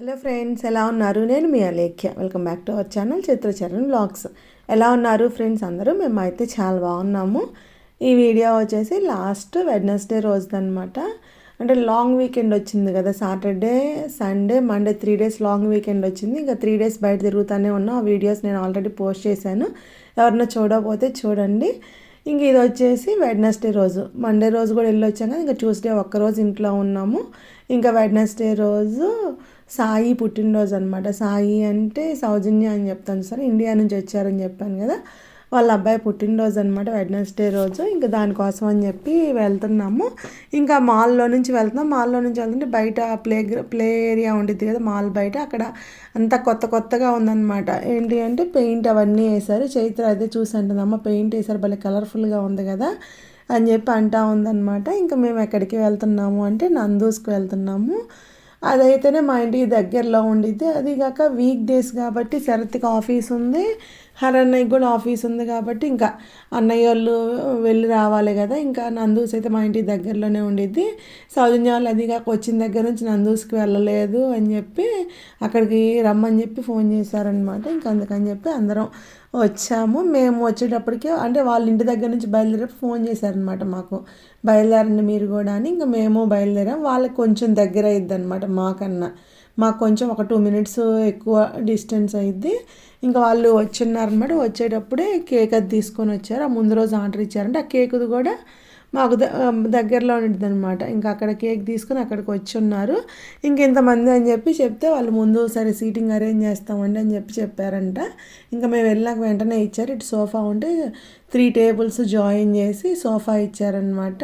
Hello friends ఎలా ఉన్నారు? నేను మీ Alekhya. Welcome back to our channel Chitracharan vlogs ఎలా ఉన్నారు ఫ్రెండ్స్ అందరూ? మేమైతే చాలా బాగున్నాము. ఈ వీడియో వచ్చేసి లాస్ట్ వెడ్నెస్డే రోజుదనమాట అంటే లాంగ్ వీకెండ్ వచ్చింది కదా Saturday Sunday Monday three days long weekend వచ్చింది. ఇంకా త్రీ డేస్ బయట తిరుగుతూనే ఉన్నాం. ఆ వీడియోస్ నేను ఆల్రెడీ పోస్ట్ చేశాను. ఎవరన్నా చూడకపోతే చూడండి. ఇంక ఇది వచ్చేసి వెడ్నెస్డే రోజు. మండే రోజు కూడా వెళ్ళి వచ్చాం కదా ఇంకా ట్యూస్డే ఒక్కరోజు ఇంట్లో ఉన్నాము. ఇంకా వెడ్నెస్డే రోజు సాయి పుట్టినరోజు అనమాట సాయి అంటే సౌజన్య అని చెప్తాను సార్. ఇండియా నుంచి వచ్చారని చెప్పాను కదా. వాళ్ళ అబ్బాయి పుట్టినరోజు అనమాట వెడ్నెస్డే రోజు. ఇంకా దానికోసం అని చెప్పి వెళ్తున్నాము. ఇంకా మాల్లో నుంచి వెళ్తున్నాం. మాల్లో నుంచి వెళ్తుంటే బయట ప్లే ప్లే ఏరియా ఉంటుంది కదా మాల్ బయట. అక్కడ అంతా కొత్త కొత్తగా ఉందన్నమాట ఏంటి అంటే పెయింట్ అవన్నీ వేశారు. చైత్ర అయితే చూసి అంటుంది పెయింట్ వేశారు. భలే కలర్ఫుల్గా ఉంది కదా అని చెప్పి అంటా ఉందన్నమాట ఇంకా మేము ఎక్కడికి వెళ్తున్నాము అంటే నందూస్కి వెళ్తున్నాము. అదైతేనే మా ఇంటికి దగ్గరలో ఉండిద్ది. అది కాక వీక్ డేస్ కాబట్టి శరత్కి ఆఫీస్ ఉంది. హరన్నయ్యకి కూడా ఆఫీస్ ఉంది కాబట్టి ఇంకా అన్నయ్య వాళ్ళు వెళ్ళి రావాలి కదా. ఇంకా నందూస్ అయితే మా ఇంటికి దగ్గరలోనే ఉండిద్ది. సౌజన్య వాళ్ళు అది కాక వచ్చిన దగ్గర నుంచి నందూస్కి వెళ్ళలేదు అని చెప్పి అక్కడికి రమ్మని చెప్పి ఫోన్ చేశారనమాట ఇంకా అందుకని చెప్పి అందరం వచ్చాము. మేము వచ్చేటప్పటికి అంటే వాళ్ళ ఇంటి దగ్గర నుంచి బయలుదేరి ఫోన్ చేశారనమాట మాకు. బయలుదేరండి మీరు కూడా అని. ఇంకా మేము బయలుదేరాం. వాళ్ళకి కొంచెం దగ్గర అయ్యిద్ది అనమాట మాకన్నా. మాకు కొంచెం ఒక టూ మినిట్స్ ఎక్కువ డిస్టెన్స్ అయింది ఇంకా వాళ్ళు వచ్చిన్నారనమాట వచ్చేటప్పుడే కేక్ అది తీసుకొని వచ్చారు. ఆ ముందు రోజు ఆర్డర్ ఇచ్చారంటే ఆ కేకుది కూడా మాకు దగ్గరలో ఉంటుంది అనమాట ఇంకా అక్కడ కేక్ తీసుకుని అక్కడికి వచ్చి ఉన్నారు ఇంకెంతమంది అని చెప్పి చెప్తే వాళ్ళు ముందు సరే సీటింగ్ అరేంజ్ చేస్తామండి అని చెప్పి చెప్పారంట. ఇంకా మేము వెళ్ళినాక వెంటనే ఇచ్చారు. ఇటు సోఫా ఉంటే త్రీ టేబుల్స్ జాయిన్ చేసి సోఫా ఇచ్చారనమాట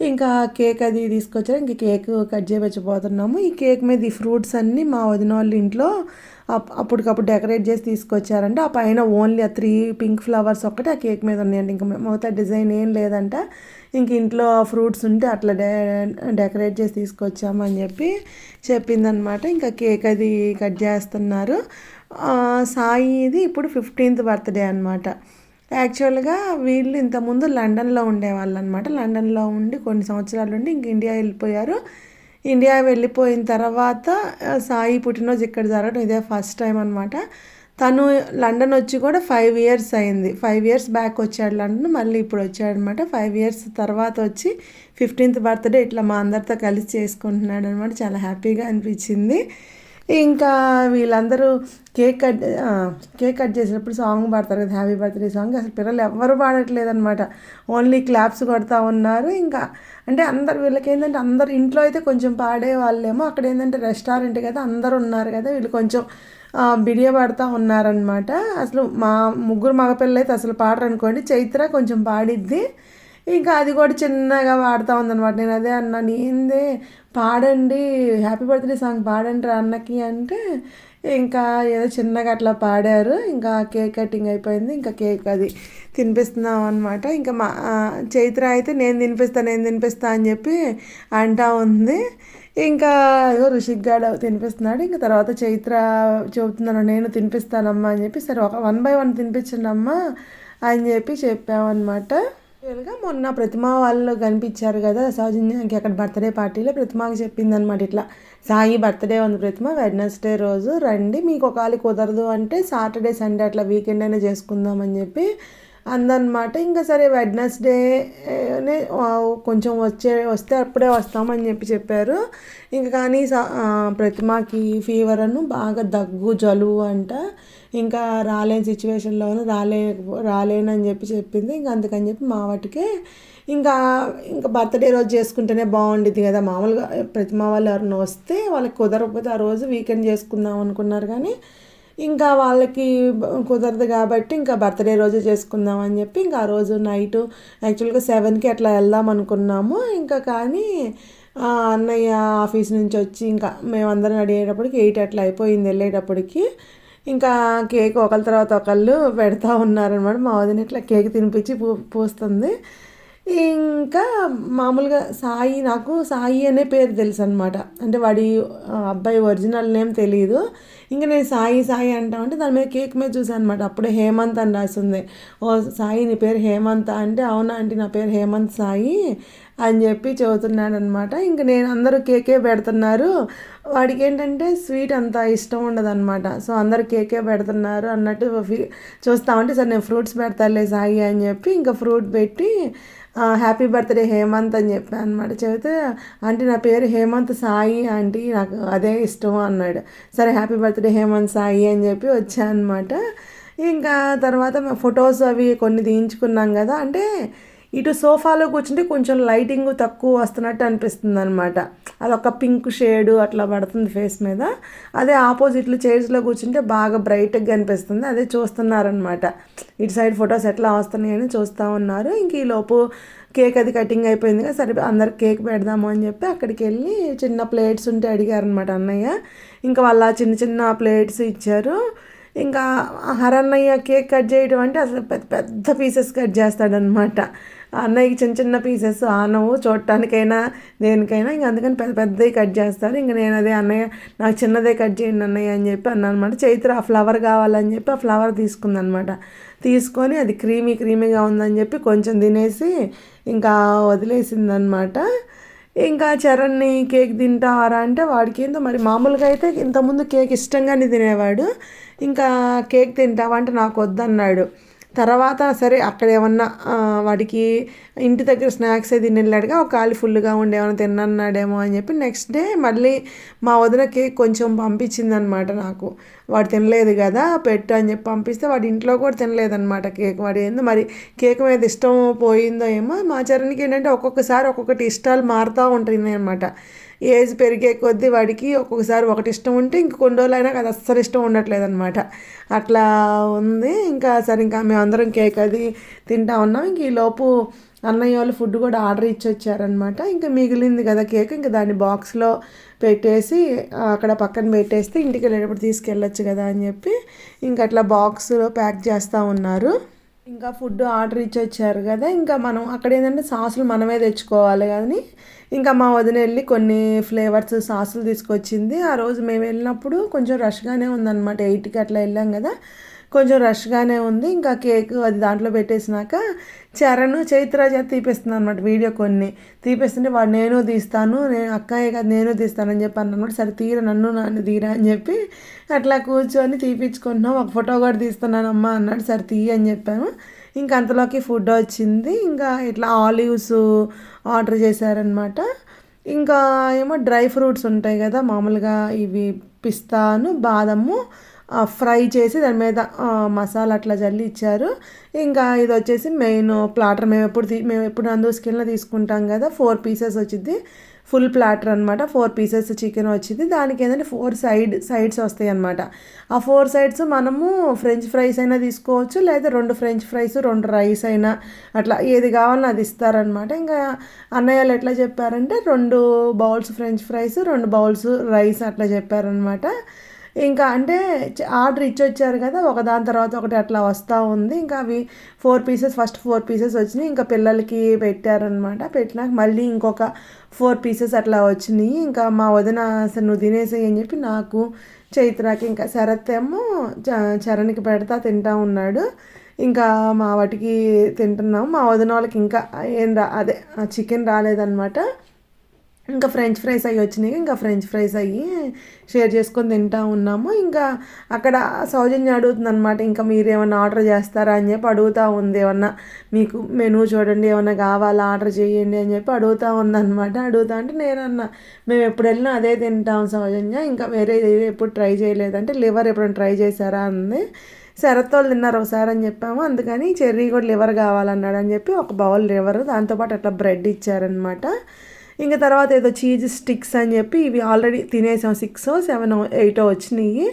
ఇంకా కేక్ అది తీసుకొచ్చారు. ఇంక కేక్ కట్ చేయించబోతున్నాము ఈ కేక్ మీద ఈ ఫ్రూట్స్ అన్నీ మా వదిన వాళ్ళ ఇంట్లో అప్పటికప్పుడు డెకరేట్ చేసి తీసుకొచ్చారంట. ఆ పైన ఓన్లీ ఆ త్రీ పింక్ ఫ్లవర్స్ ఒక్కటే ఆ కేక్ మీద ఉన్నాయండి ఇంకా మొత్తం డిజైన్ ఏం లేదంట. ఇంక ఇంట్లో ఫ్రూట్స్ ఉంటే అట్లా డె డెకరేట్ చేసి తీసుకొచ్చామని చెప్పి చెప్పిందనమాట. ఇంకా కేక్ అది కట్ చేస్తున్నారు. సాయిది ఇప్పుడు ఫిఫ్టీన్త్ బర్త్డే అనమాట. యాక్చువల్గా వీళ్ళు ఇంతకుముందు లండన్లో ఉండేవాళ్ళు అనమాట లండన్లో ఉండి కొన్ని సంవత్సరాలు ఉండి ఇంక ఇండియా వెళ్ళిపోయారు. ఇండియా వెళ్ళిపోయిన తర్వాత సాయి పుట్టినరోజు ఇక్కడ జరగడం ఇదే ఫస్ట్ టైం అనమాట. తను లండన్ వచ్చి కూడా ఫైవ్ ఇయర్స్ అయింది. ఫైవ్ ఇయర్స్ బ్యాక్ వచ్చాడు లండన్ మళ్ళీ ఇప్పుడు వచ్చాడనమాట. ఫైవ్ ఇయర్స్ తర్వాత వచ్చి ఫిఫ్టీన్త్ బర్త్డే ఇట్లా మా అందరితో కలిసి చేసుకుంటున్నాడు అనమాట చాలా హ్యాపీగా అనిపించింది. ఇంకా వీళ్ళందరూ కేక్ కట్ కేక్ కట్ చేసినప్పుడు సాంగ్ పాడతారు కదా హ్యాపీ బర్త్డే సాంగ్. అసలు పిల్లలు ఎవ్వరు పాడట్లేదు అనమాట ఓన్లీ క్లాప్స్ కొడతా ఉన్నారు. ఇంకా అంటే అందరు వీళ్ళకి ఏంటంటే అందరు ఇంట్లో అయితే కొంచెం పాడే వాళ్ళేమో. అక్కడ ఏంటంటే రెస్టారెంట్ కదా అందరు ఉన్నారు కదా వీళ్ళు కొంచెం బిడియపడతా ఉన్నారనమాట అసలు మా ముగ్గురు మగపిల్లలు అయితే అసలు పాడరు అనుకోండి చైత్ర కొంచెం పాడిద్ది. ఇంకా అది కూడా చిన్నగా పాడుతూ ఉందనమాట నేను అదే అన్నాను ఏందే పాడండి హ్యాపీ బర్త్డే సాంగ్ పాడండి రా అన్నకి అంటే ఇంకా ఏదో చిన్నగా అట్లా పాడారు. ఇంకా కేక్ కటింగ్ అయిపోయింది. ఇంకా కేక్ అది తినిపిస్తున్నాం అనమాట ఇంకా మా చైత్ర అయితే నేను తినిపిస్తా నేను తినిపిస్తా అని చెప్పి అంటా ఉంది. ఇంకా ఏదో ఋషిక్ తినిపిస్తున్నాడు. ఇంకా తర్వాత చైత్ర చెబుతున్నాను నేను తినిపిస్తానమ్మా అని చెప్పి సరే ఒక వన్ బై వన్ తినిపించండి అమ్మా అని చెప్పి చెప్పామన్నమాట. యాక్చువల్గా మొన్న ప్రతిమ వాళ్ళు కనిపించారు కదా సౌజన్యానికి అక్కడ బర్త్డే పార్టీలో ప్రతిమకి చెప్పింది అనమాట ఇట్లా. సాయి బర్త్డే ఉంది ప్రతిమ వెడ్నెస్డే రోజు రండి మీకు ఒకవేళ కుదరదు అంటే సాటర్డే సండే అట్లా వీకెండ్ అయినా చేసుకుందాం అని చెప్పి అందనమాట. ఇంకా సరే వెడ్నెస్డేనే కొంచెం వచ్చే వస్తే అప్పుడే వస్తామని చెప్పి చెప్పారు. ఇంకా కానీ ప్రతిమాకి ఫీవర్ అను బాగా దగ్గు జలుబు అంట. ఇంకా రాలేని సిచ్యువేషన్లోనూ రాలే రాలేనని చెప్పి చెప్పింది. ఇంకా అందుకని చెప్పి మా వాటికే ఇంకా ఇంకా బర్త్డే రోజు చేసుకుంటేనే బాగుండిద్ది కదా. మామూలుగా ప్రతిమ వాళ్ళు ఎవరైనా వస్తే వాళ్ళకి కుదరకపోతే ఆ రోజు వీకెండ్ చేసుకుందాం అనుకున్నారు కానీ ఇంకా వాళ్ళకి కుదరదు కాబట్టి ఇంకా బర్త్డే రోజు చేసుకుందాం అని చెప్పి ఇంకా ఆ రోజు నైట్ యాక్చువల్గా సెవెన్కి అట్లా వెళ్దాం అనుకున్నాము. ఇంకా కానీ అన్నయ్య ఆఫీస్ నుంచి వచ్చి ఇంకా మేమందరం అడిగేటప్పటికి ఎయిట్ అట్లా అయిపోయింది వెళ్ళేటప్పటికి. ఇంకా కేక్ ఒకళ్ళ తర్వాత ఒకళ్ళు పెడతా ఉన్నారనమాట మా వదిన ఇట్లా కేక్ తినిపించి పూ పూస్తుంది. ఇంకా మామూలుగా సాయి నాకు సాయి అనే పేరు తెలుసు అనమాట అంటే వాడి అబ్బాయి ఒరిజినల్ నేమ్ తెలియదు ఇంకా నేను సాయి సాయి అంటా ఉంటే దాని మీద కేక్ మీద చూసాను అనమాట అప్పుడే హేమంత్ అని రాసింది. ఓ సాయి నీ పేరు హేమంత్ అంటే అవునా అంటే నా పేరు హేమంత్ సాయి అని చెప్పి చెబుతున్నాడు అనమాట ఇంక నేను అందరూ కేకే పెడుతున్నారు. వాడికి ఏంటంటే స్వీట్ అంత ఇష్టం ఉండదు అనమాట సో అందరు కేకే పెడుతున్నారు అన్నట్టు చూస్తామంటే సరే నేను ఫ్రూట్స్ పెడతాలే సాయి అని చెప్పి ఇంకా ఫ్రూట్ పెట్టి హ్యాపీ బర్త్డే హేమంత్ అని చెప్పాను అనమాట చెబితే అంటే నా పేరు హేమంత్ సాయి ఆంటీ నాకు అదే ఇష్టం అన్నాడు. సరే హ్యాపీ బర్త్డే హేమంత్ సాయి అని చెప్పి వచ్చానమాట అనమాట ఇంకా తర్వాత ఫొటోస్ అవి కొన్ని తీయించుకున్నాం కదా. అంటే ఇటు సోఫాలో కూర్చుంటే కొంచెం లైటింగ్ తక్కువ వస్తున్నట్టు అనిపిస్తుంది అనమాట అదొక పింక్ షేడ్ అట్లా పడుతుంది ఫేస్ మీద. అదే ఆపోజిట్లో చైర్స్లో కూర్చుంటే బాగా బ్రైట్గా అనిపిస్తుంది అదే చూస్తున్నారనమాట ఇటు సైడ్ ఫొటోస్ ఎట్లా వస్తున్నాయని చూస్తూ ఉన్నారు ఇంక ఈ లోపు కేక్ అది కటింగ్ అయిపోయింది కదా సరే అందరికి కేక్ పెడదాము అని చెప్పి అక్కడికి వెళ్ళి చిన్న ప్లేట్స్ ఉంటే అడిగారనమాట అన్నయ్య. ఇంకా వాళ్ళ చిన్న చిన్న ప్లేట్స్ ఇచ్చారు. ఇంకా హరన్నయ్య కేక్ కట్ చేయడం అంటే అసలు పెద్ద పెద్ద పీసెస్ కట్ చేస్తాడనమాట అన్నయ్యకి చిన్న చిన్న పీసెస్ ఆనవు చూడటానికైనా దేనికైనా ఇంక అందుకని పెద్ద పెద్దవి కట్ చేస్తారు. ఇంక నేను అదే అన్నయ్య నాకు చిన్నదే కట్ చేయండి అన్నయ్య అని చెప్పి అన్నమాట. అనమాట చైత్ర ఆ ఫ్లవర్ కావాలని చెప్పి ఆ ఫ్లవర్ తీసుకుందనమాట తీసుకొని అది క్రీమీ క్రీమీగా ఉందని చెప్పి కొంచెం తినేసి ఇంకా వదిలేసిందనమాట ఇంకా చరణ్ని కేక్ తింటారా అంటే వాడికి ఏందో మరి మామూలుగా అయితే ఇంతకుముందు కేక్ ఇష్టంగానే తినేవాడు. ఇంకా కేక్ తింటావా అంటే నాకు వద్దన్నాడు. తర్వాత సరే అక్కడ ఏమన్నా వాడికి ఇంటి దగ్గర స్నాక్స్ అది తినలేడుగా ఒక కాలి ఫుల్గా ఉండి ఏమైనా తిన్నన్నాడేమో అని చెప్పి నెక్స్ట్ డే మళ్ళీ మా వదిన కేక్ కొంచెం పంపించింది అనమాట నాకు. వాడు తినలేదు కదా పెట్టు అని చెప్పి పంపిస్తే వాడి ఇంట్లో కూడా తినలేదన్నమాట కేక్. వాడు ఏందో మరి కేక్ మీద ఇష్టం పోయిందో ఏమో మా చరణ్కి ఏంటంటే ఒక్కొక్కసారి ఒక్కొక్కటి ఇష్టాలు మారుతూ ఉంటుంది అనమాట ఏజ్ పెరిగే కొద్దీ వాడికి ఒక్కొక్కసారి ఒకటి ఇష్టం ఉంటే ఇంక కొన్ని రోజులు అయినా అది అస్సలు ఇష్టం ఉండట్లేదు అనమాట అట్లా ఉంది. ఇంకా సరే ఇంకా మేము అందరం కేక్ అది తింటా ఉన్నాం. ఇంక ఈ లోపు అన్నయ్య వాళ్ళు ఫుడ్ కూడా ఆర్డర్ ఇచ్చి వచ్చారనమాట ఇంకా మిగిలింది కదా కేక్ ఇంకా దాన్ని బాక్స్లో పెట్టేసి అక్కడ పక్కన పెట్టేస్తే ఇంటికి వెళ్ళేటప్పుడు తీసుకెళ్ళొచ్చు కదా అని చెప్పి ఇంకా అట్లా బాక్స్లో ప్యాక్ చేస్తూ ఉన్నారు. ఇంకా ఫుడ్ ఆర్డర్ ఇచ్చి వచ్చారు కదా. ఇంకా మనం అక్కడ ఏంటంటే సాసులు మనమే తెచ్చుకోవాలి కానీ ఇంకా మా వదిన వెళ్ళి కొన్ని ఫ్లేవర్స్ సాసులు తీసుకొచ్చింది. ఆ రోజు మేము వెళ్ళినప్పుడు కొంచెం రష్గానే ఉందన్నమాట. ఎయిట్కి అట్లా వెళ్ళాం కదా. కొంచెం రష్గానే ఉంది. ఇంకా కేక్ అది దాంట్లో పెట్టేసినాక చరణ్ చైత్ర చేత తీపిస్తుంది అనమాట వీడియో కొన్ని. తీపిస్తుంటే వాడు నేను తీస్తాను. నేను అక్కయ్య కదా నేను తీస్తానని చెప్పి అన్నమాట సరే తీర నన్ను నన్ను తీరా అని చెప్పి అట్లా కూర్చొని తీపించుకుంటున్నాం ఒక ఫోటో కూడా తీస్తున్నానమ్మా అన్నాడు. సరే తీయ అని చెప్పాను. ఇంకా అంతలోకి ఫుడ్ వచ్చింది. ఇంకా ఇట్లా ఆలివ్స్ ఆర్డర్ చేశారనమాట ఇంకా ఏమో డ్రై ఫ్రూట్స్ ఉంటాయి కదా మామూలుగా ఇవి పిస్తాను బాదము ఫ్రై చేసి దాని మీద మసాలా అట్లా జల్లి ఇచ్చారు. ఇంకా ఇది వచ్చేసి మెయిన్ ప్లాటర్. మేము ఎప్పుడు మేము ఎప్పుడు అందుకెళ్ళినా తీసుకుంటాం కదా ఫోర్ పీసెస్ వచ్చింది ఫుల్ ప్లాటర్ అనమాట ఫోర్ పీసెస్ చికెన్ వచ్చింది. దానికి ఏంటంటే ఫోర్ సైడ్ సైడ్స్ వస్తాయి అనమాట ఆ ఫోర్ సైడ్స్ మనము ఫ్రెంచ్ ఫ్రైస్ అయినా తీసుకోవచ్చు లేదా రెండు ఫ్రెంచ్ ఫ్రైస్ రెండు రైస్ అయినా అట్లా ఏది కావాలన్నా అది ఇస్తారనమాట ఇంకా అన్నయ్యలు ఎట్లా చెప్పారంటే రెండు బౌల్స్ ఫ్రెంచ్ ఫ్రైస్ రెండు బౌల్స్ రైస్ అట్లా చెప్పారనమాట ఇంకా అంటే ఆర్డర్ ఇచ్చి వచ్చారు కదా ఒక దాని తర్వాత ఒకటి అట్లా వస్తూ ఉంది. ఇంకా అవి four pieces first four pieces వచ్చినాయి. ఇంకా పిల్లలకి పెట్టారనమాట. పెట్టినాక మళ్ళీ ఇంకొక ఫోర్ పీసెస్ అట్లా వచ్చినాయి. ఇంకా మా వదిన అసలు నువ్వు తినేసేయి అని చెప్పి నాకు చైత్రాకి ఇంకా శరత్ ఏమో చరణ్కి పెడతా తింటా ఉన్నాడు. ఇంకా మా వాటికి తింటున్నాం. మా వదిన వాళ్ళకి ఇంకా ఏం రా అదే చికెన్ రాలేదన్నమాట ఇంకా ఫ్రెంచ్ ఫ్రైస్ అయ్యి వచ్చినాయి. ఇంకా ఫ్రెంచ్ ఫ్రైస్ అయ్యి షేర్ చేసుకొని తింటా ఉన్నాము. ఇంకా అక్కడ సౌజన్య అడుగుతుంది అనమాట ఇంకా మీరు ఏమన్నా ఆర్డర్ చేస్తారా? అని చెప్పి అడుగుతూ ఉంది. ఏమన్నా మీకు మెనూ చూడండి ఏమన్నా కావాలా ఆర్డర్ చేయండి అని చెప్పి అడుగుతూ ఉందన్నమాట. అడుగుతా అంటే నేను మేము ఎప్పుడు వెళ్ళినా అదే తింటాం సౌజన్య ఇంకా వేరే ఎప్పుడు ట్రై చేయలేదంటే లివర్ ఎప్పుడైనా ట్రై చేశారా? అంది. శరత్తోళ్ళు తిన్నారు ఒకసారి అని చెప్పాము. అందుకని చెర్రీ కూడా లివర్ కావాలన్నాడు అని చెప్పి ఒక బౌల్ లివర్ దాంతోపాటు అట్లా బ్రెడ్ ఇచ్చారనమాట ఇంకా తర్వాత ఏదో చీజ్ స్టిక్స్ అని చెప్పి ఇవి ఆల్రెడీ తినేసాం. సిక్స్ సెవెన్ ఎయిటో వచ్చినాయి.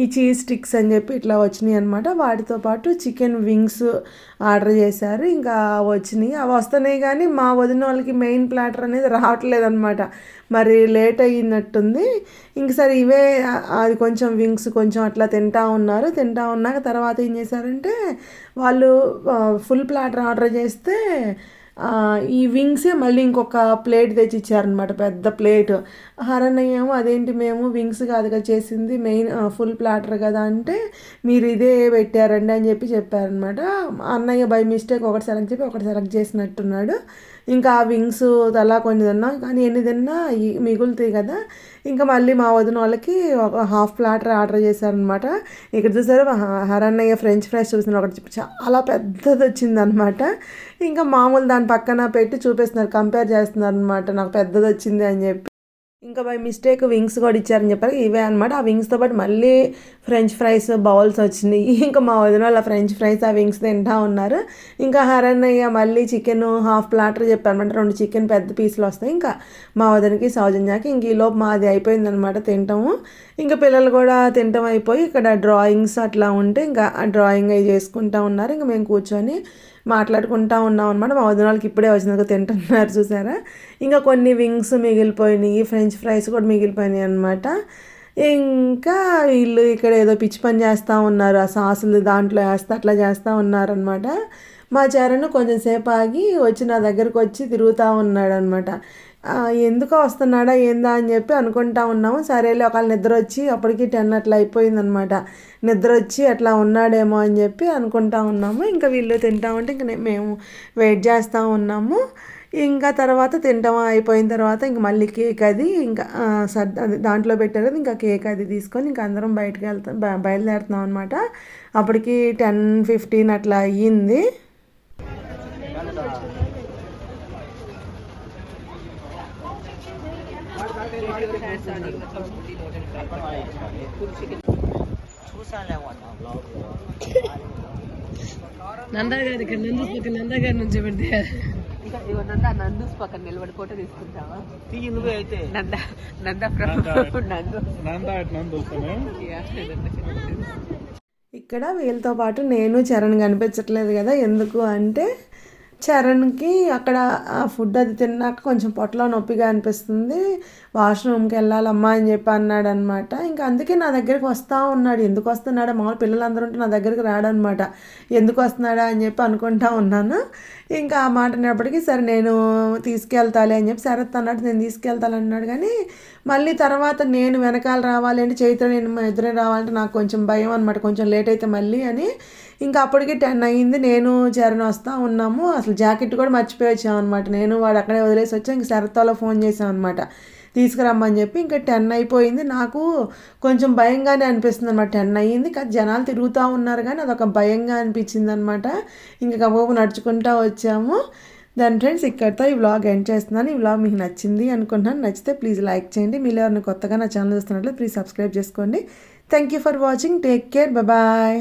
ఈ చీజ్ స్టిక్స్ అని చెప్పి ఇట్లా వచ్చినాయి అనమాట వాటితో పాటు చికెన్ వింగ్స్ ఆర్డర్ చేశారు. ఇంకా వచ్చినాయి. అవి వస్తున్నాయి కానీ మా వదిన వాళ్ళకి మెయిన్ ప్లాటర్ అనేది రావట్లేదనమాట మరి లేట్ అయినట్టుంది. ఇంక సరే ఇవే అది కొంచెం వింగ్స్ కొంచెం అట్లా తింటా ఉన్నారు. తింటా ఉన్నాక తర్వాత ఏం చేశారంటే వాళ్ళు ఫుల్ ప్లాటర్ ఆర్డర్ చేస్తే ఈ వింగ్సే మళ్ళీ ఇంకొక ప్లేట్ తెచ్చి ఇచ్చారనమాట పెద్ద ప్లేట్. హరన్నయ్య ఏమో అదేంటి మేము వింగ్స్ కాదుగా చేసింది మెయిన్ ఫుల్ ప్లాటర్ కదా అంటే మీరు ఇదే పెట్టారండి అని చెప్పి చెప్పారనమాట అన్నయ్య బై మిస్టేక్ ఒకటి సెలెక్ట్ చెప్పి ఒకటి సెలెక్ట్ చేసినట్టున్నాడు. ఇంకా ఆ వింగ్స్ అలా కొన్ని తిన్నాం. కానీ ఎన్ని తిన్నా మిగులుతాయి కదా. ఇంకా మళ్ళీ మా వదిన వాళ్ళకి ఒక హాఫ్ ప్లాటర్ ఆర్డర్ చేశారనమాట ఇక్కడ చూసారు హ- హరన్నయ్య ఫ్రెంచ్ ఫ్రైస్ చూసిన ఒకటి చాలా పెద్దది వచ్చిందనమాట ఇంకా మామూలు దాని పక్కన పెట్టి చూపిస్తున్నారు కంపేర్ చేస్తున్నారు అనమాట నాకు పెద్దది వచ్చింది అని చెప్పి. ఇంకా బై మిస్టేక్ వింగ్స్ కూడా ఇచ్చారని చెప్పారు. ఇవే అనమాట ఆ వింగ్స్తో పాటు మళ్ళీ ఫ్రెంచ్ ఫ్రైస్ బౌల్స్ వచ్చినాయి. ఇంకా మా వదిన వాళ్ళ ఫ్రెంచ్ ఫ్రైస్ ఆ వింగ్స్ తింటా ఉన్నారు. ఇంకా హరణయ్య మళ్ళీ చికెన్ హాఫ్ ప్లాటర్ చెప్పారనమాట రెండు చికెన్ పెద్ద పీసులు వస్తాయి. ఇంకా మా వదినకి సౌజన్యాకి ఇంక ఈలోపు మాది అయిపోయిందనమాట తింటాము. ఇంకా పిల్లలు కూడా తింటాం అయిపోయి ఇక్కడ డ్రాయింగ్స్ అట్లా ఉంటే ఇంకా ఆ డ్రాయింగ్ అవి చేసుకుంటా ఉన్నారు. ఇంకా మేము కూర్చొని మాట్లాడుకుంటా ఉన్నాం అనమాట మా వదిన వాళ్ళకి ఇప్పుడే వచ్చినాక తింటున్నారు చూసారా? ఇంకా కొన్ని వింగ్స్ మిగిలిపోయినాయి ఫ్రెంచ్ ఫ్రైస్ కూడా మిగిలిపోయినాయి అనమాట ఇంకా వీళ్ళు ఇక్కడ ఏదో పిచ్చి పని చేస్తూ ఉన్నారు ఆ సాసులు దాంట్లో వేస్తా అట్లా చేస్తూ ఉన్నారనమాట మా చరణ్ కొంచెం సేపు ఆగి వచ్చి నా దగ్గరకు వచ్చి తిరుగుతూ ఉన్నాడు అనమాట ఎందుకో వస్తున్నాడా ఏందా అని చెప్పి అనుకుంటా ఉన్నాము. సరేలే ఒకవేళ నిద్ర వచ్చి అప్పటికి టెన్ అట్లా అయిపోయిందనమాట. నిద్ర వచ్చి అట్లా ఉన్నాడేమో అని చెప్పి అనుకుంటా ఉన్నాము. ఇంకా వీళ్ళు తింటా ఉంటే ఇంక మేము వెయిట్ చేస్తూ ఉన్నాము. ఇంకా తర్వాత తింటాం అయిపోయిన తర్వాత ఇంక మళ్ళీ కేక్ అది ఇంకా సర్ సర్ద అది దాంట్లో పెట్టారు ఇంకా కేక్ అది తీసుకొని ఇంకా అందరం బయటకు వెళ్తాం బ- బయలుదేరుతున్నాం అనమాట అప్పటికి టెన్ ఫిఫ్టీన్ అట్లా అయ్యింది. నందా గారి ఇక్కడ నందు పక్కన నందా గారి నుంచి పెడితే. ఇంకా ఇగో నంద నందూస్ పక్కన నిలబడి ఫోటో తీసుకుంటావా? తీయి నువ్వే అయితే. నంద నంద ప్రభు నందు నందా. నందు వస్తానే? Yeah, నంద. ఇక్కడ వీళ్ళతో పాటు నేను చరణ్ కనిపించట్లేదు కదా ఎందుకు అంటే చరణ్కి అక్కడ ఆ ఫుడ్ అది తిన్నాక కొంచెం పొట్టలో నొప్పిగా అనిపిస్తుంది. వాష్రూమ్కి వెళ్ళాలమ్మా అని చెప్పి అన్నాడు అనమాట ఇంకా అందుకే నా దగ్గరికి వస్తూ ఉన్నాడు. ఎందుకు వస్తున్నాడు? మామూలు పిల్లలందరూ ఉంటే నా దగ్గరికి రాడనమాట. ఎందుకు వస్తున్నాడా అని చెప్పి అనుకుంటా ఉన్నాను. ఇంకా ఆ మాట అనేప్పటికీ సరే నేను తీసుకెళ్తాలి అని చెప్పి శరత్ అన్నాడు. నేను తీసుకెళ్తాను అన్నాడు. కానీ మళ్ళీ తర్వాత నేను వెనకాల రావాలి అంటే చైత్ర నేను మా రావాలంటే నాకు కొంచెం భయం అనమాట కొంచెం లేట్ అయితే మళ్ళీ అని ఇంకా అప్పటికి టెన్ అయ్యింది. నేను చరణ్ వస్తూ ఉన్నాము. అసలు జాకెట్ కూడా మర్చిపోయి వచ్చామన్నమాట. అనమాట నేను వాడు అక్కడే వదిలేసి వచ్చా ఇంక శరత్లో ఫోన్ చేసాం అనమాట తీసుకురమ్మని చెప్పి ఇంకా టెన్ అయిపోయింది. నాకు కొంచెం భయంగానే అనిపిస్తుంది అనమాట టెన్ అయ్యింది. కానీ జనాలు తిరుగుతూ ఉన్నారు కానీ అదొక భయంగా అనిపించింది అనమాట ఇంకా కబాబు నడుచుకుంటూ వచ్చాము. దాని ఫ్రెండ్స్ ఇక్కడితో ఈ వ్లాగ్ ఎండ్ చేస్తున్నాను. ఈ వ్లాగ్ మీకు నచ్చింది అనుకుంటున్నాను. నచ్చితే ప్లీజ్ లైక్ చేయండి. మీరు ఎవరిని కొత్తగా నా ఛానల్ చూస్తున్నట్లు ప్లీజ్ సబ్స్క్రైబ్ చేసుకోండి. Thank you for watching take care bye